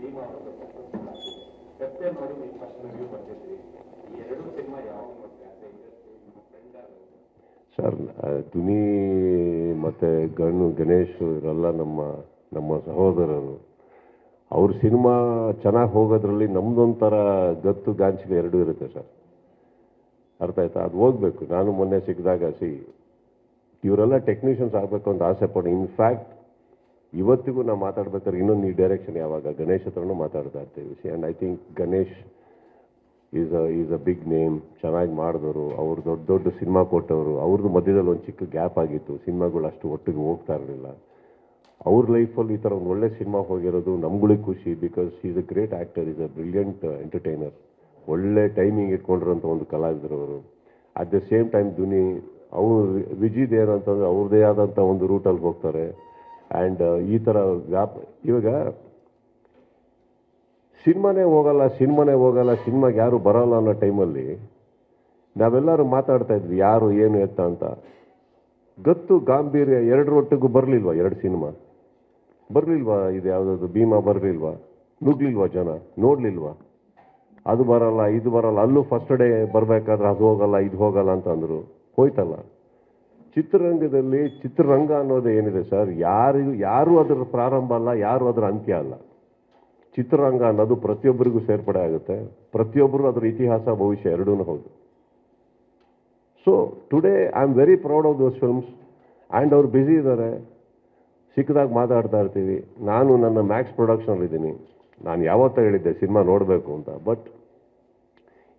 ನೀವು first review ಬರ್ತಿದ್ರಿ ಈ ಎರಡು ಸಿನಿಮಾ ಸರ್ ದುನಿ ಮತ್ತು ಗಣ್ಣು, ಗಣೇಶ್ ಇವರೆಲ್ಲ ನಮ್ಮ ನಮ್ಮ ಸಹೋದರರು. ಅವ್ರ ಸಿನಿಮಾ ಚೆನ್ನಾಗಿ ಹೋಗೋದ್ರಲ್ಲಿ ನಮ್ದೊಂಥರ ಗತ್ತು ಗಾಂಚಿಗೆ ಎರಡೂ ಇರುತ್ತೆ ಸರ್ ಅರ್ಥ ಆಯ್ತಾ? ಅದು ಹೋಗ್ಬೇಕು. ನಾನು ಮೊನ್ನೆ ಸಿಕ್ಕಿದಾಗ ಸಿ, ಇವರೆಲ್ಲ ಟೆಕ್ನಿಷಿಯನ್ಸ್ ಆಗಬೇಕು ಅಂತ ಆಸೆ ಪಡೋ ಇನ್ಫ್ಯಾಕ್ಟ್ ಇವತ್ತಿಗೂ ನಾವು ಮಾತಾಡ್ಬೇಕಾದ್ರೆ ಇನ್ನೊಂದು ಈ ಡೈರೆಕ್ಷನ್ ಯಾವಾಗ? ಗಣೇಶ್ ಹತ್ರನೂ ಮಾತಾಡ್ತಾ ಇರ್ತೀವಿ. See and I think Ganesh is a is a big name ಚೆನ್ನಾಗಿ ಮಾಡಿದವರು. ಅವ್ರು ದೊಡ್ಡ ದೊಡ್ಡ ಸಿನಿಮಾ ಕೊಟ್ಟವರು. ಅವ್ರದ್ದು ಮಧ್ಯದಲ್ಲಿ ಒಂದು ಚಿಕ್ಕ ಗ್ಯಾಪ್ ಆಗಿತ್ತು. ಸಿನಿಮಾಗಳು ಅಷ್ಟು ಒಟ್ಟಿಗೆ ಹೋಗ್ತಾ ಇರಲಿಲ್ಲ. ಅವ್ರ ಲೈಫಲ್ಲಿ ಈ ಥರ ಒಂದು ಒಳ್ಳೆ ಸಿನಿಮಾ ಹೋಗಿರೋದು ನಮ್ಗಳಿಗೆ ಖುಷಿ because is a great actor is a brilliant entertainer ಒಳ್ಳೆ ಟೈಮಿಂಗ್ ಇಟ್ಕೊಂಡಿರೋಂಥ ಒಂದು ಕಲಾವಿದರು ಅವರು. ಅಟ್ ದ ಸೇಮ್ ಟೈಮ್ ದುನಿ, ಅವರು ವಿಜಿದ್ ಏನಂತಂದ್ರೆ ಅವ್ರದ್ದೇ ಆದಂಥ ಒಂದು ರೂಟಲ್ಲಿ ಹೋಗ್ತಾರೆ. ಆ್ಯಂಡ್ ಈ ಥರ ವ್ಯಾಪ, ಇವಾಗ ಸಿನಿಮಾನೇ ಹೋಗಲ್ಲ ಸಿನಿಮಾನೇ ಹೋಗಲ್ಲ, ಸಿನಿಮಾಗೆ ಯಾರು ಬರೋಲ್ಲ ಅನ್ನೋ ಟೈಮಲ್ಲಿ ನಾವೆಲ್ಲರೂ ಮಾತಾಡ್ತಾ ಇದ್ವಿ, ಯಾರು, ಏನು, ಎತ್ತ ಅಂತ. ಗತ್ತು, ಗಾಂಭೀರ್ಯ ಎರಡು ಒಟ್ಟಿಗೂ ಬರಲಿಲ್ವಾ, ಎರಡು ಸಿನಿಮಾ? ಬರಲಿಲ್ವಾ ಇದು ಯಾವುದಾದ್ರು ಭೀಮಾ ಬರಲಿಲ್ವಾ? ನುಗ್ಲಿಲ್ವಾ ಜನ? ನೋಡಲಿಲ್ವಾ? ಅದು ಬರಲ್ಲ, ಇದು ಬರಲ್ಲ, ಅಲ್ಲೂ ಫಸ್ಟ್ ಡೇ ಬರಬೇಕಾದ್ರೆ ಅದು ಹೋಗಲ್ಲ, ಇದು ಹೋಗಲ್ಲ ಅಂತಂದರು ಹೋಯ್ತಲ್ಲ? ಚಿತ್ರರಂಗದಲ್ಲಿ ಚಿತ್ರರಂಗ ಅನ್ನೋದು ಏನಿದೆ ಸರ್? ಯಾರಿಗೂ ಯಾರು ಅದರ ಪ್ರಾರಂಭ ಅಲ್ಲ, ಯಾರು ಅದರ ಅಂತ್ಯ ಅಲ್ಲ. ಚಿತ್ರರಂಗ ಅನ್ನೋದು ಪ್ರತಿಯೊಬ್ಬರಿಗೂ ಸೇರ್ಪಡೆ ಆಗುತ್ತೆ. ಪ್ರತಿಯೊಬ್ಬರು ಅದರ ಇತಿಹಾಸ, ಭವಿಷ್ಯ ಎರಡೂ ಹೌದು. So today I am very proud of those films and ಅವ್ರು ಬ್ಯುಸಿ ಇದ್ದಾರೆ. ಸಿಕ್ಕದಾಗ ಮಾತಾಡ್ತಾ ಇರ್ತೀವಿ. ನಾನು ನನ್ನ ಮ್ಯಾಕ್ಸ್ ಪ್ರೊಡಕ್ಷನಲ್ಲಿ ಇದ್ದೀನಿ ನಾನು ಯಾವತ್ತ ಹೇಳಿದ್ದೆ, ಸಿನಿಮಾ ನೋಡಬೇಕು ಅಂತ. ಬಟ್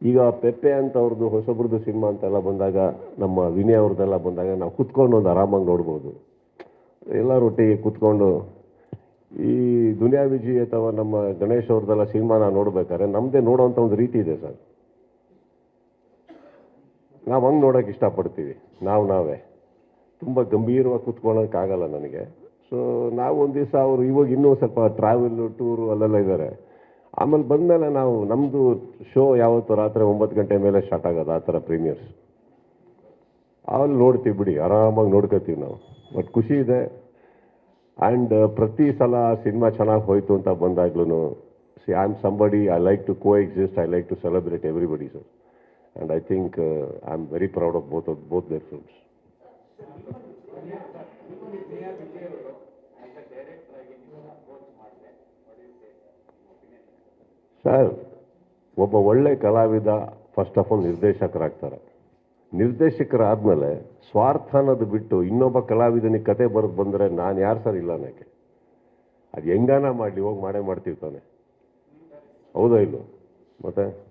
ಈಗ ಪೆಪ್ಪೆ ಅಂತ ಅವ್ರದ್ದು, ಹೊಸಬ್ರದ್ದು ಸಿನಿಮಾ ಅಂತೆಲ್ಲ ಬಂದಾಗ, ನಮ್ಮ ವಿನಯ್ ಅವ್ರದ್ದೆಲ್ಲ ಬಂದಾಗ ನಾವು ಕುತ್ಕೊಂಡು ಒಂದು ಆರಾಮಾಗಿ ನೋಡ್ಬೋದು. ಎಲ್ಲರೊಟ್ಟಿಗೆ ಕುತ್ಕೊಂಡು, ಈ ದುನಿಯಾ ವಿಜಯ್ ಅಥವಾ ನಮ್ಮ ಗಣೇಶ್ ಅವ್ರದ್ದೆಲ್ಲ ಸಿನಿಮಾನ ನೋಡ್ಬೇಕಾದ್ರೆ ನಮ್ಮದೇ ನೋಡೋವಂಥ ಒಂದು ರೀತಿ ಇದೆ ಸರ್. ನಾವು ಹಂಗೆ ನೋಡೋಕೆ ಇಷ್ಟಪಡ್ತೀವಿ, ನಾವು ನಾವೇ. ತುಂಬ ಗಂಭೀರವಾಗಿ ಕುತ್ಕೊಳ್ಳೋಕ್ಕಾಗಲ್ಲ ನನಗೆ. ಸೊ ನಾವು ಒಂದು ದಿವಸ ಅವರು ಇವಾಗ ಇನ್ನೂ ಸ್ವಲ್ಪ ಟ್ರಾವೆಲ್ ಟೂರು ಅಲ್ಲೆಲ್ಲ ಇದ್ದಾರೆ ಆಮೇಲೆ ಬಂದಮೇಲೆ ನಾವು ನಮ್ಮದು ಶೋ ಯಾವತ್ತು ರಾತ್ರಿ ಒಂಬತ್ತು ಗಂಟೆ ಮೇಲೆ ಸ್ಟಾರ್ಟ್ ಆಗೋದು, ಆ ಥರ ಪ್ರೀಮಿಯರ್ಸ್ ಅಲ್ಲಿ ನೋಡ್ತೀವಿ ಬಿಡಿ, ಆರಾಮಾಗಿ ನೋಡ್ಕೋತೀವಿ ನಾವು. ಬಟ್ ಖುಷಿ ಇದೆ. ಆ್ಯಂಡ್ ಪ್ರತಿ ಸಲ ಸಿನಿಮಾ ಚೆನ್ನಾಗಿ ಹೋಯ್ತು ಅಂತ ಬಂದಾಗ್ಲೂ see I am somebody I like to coexist I like to celebrate everybody sir and I think I am very proud of both of both their films sir, ಒಬ್ಬ ಒಳ್ಳೆ ಕಲಾವಿದ ಫಸ್ಟ್ ಆಫ್ ಆಲ್ ನಿರ್ದೇಶಕರಾಗ್ತಾರೆ. ನಿರ್ದೇಶಕರಾದ್ಮೇಲೆ ಸ್ವಾರ್ಥ ಅನ್ನೋದು ಬಿಟ್ಟು ಇನ್ನೊಬ್ಬ ಕಲಾವಿದನಿಗೆ ಕತೆ ಬರೆದು ಬಂದರೆ ನಾನು ಯಾರು ಸರ್ ಇಲ್ಲ ಅನ್ನೋಕ್ಕೆ? ಅದು ಹೆಂಗಾನ ಮಾಡಲಿ, ಹೋಗಿ ಮಾಡೇ ಮಾಡ್ತೀವಿ ತಾನೆ. ಹೌದಾ ಇಲ್ಲೋ ಮತ್ತೆ?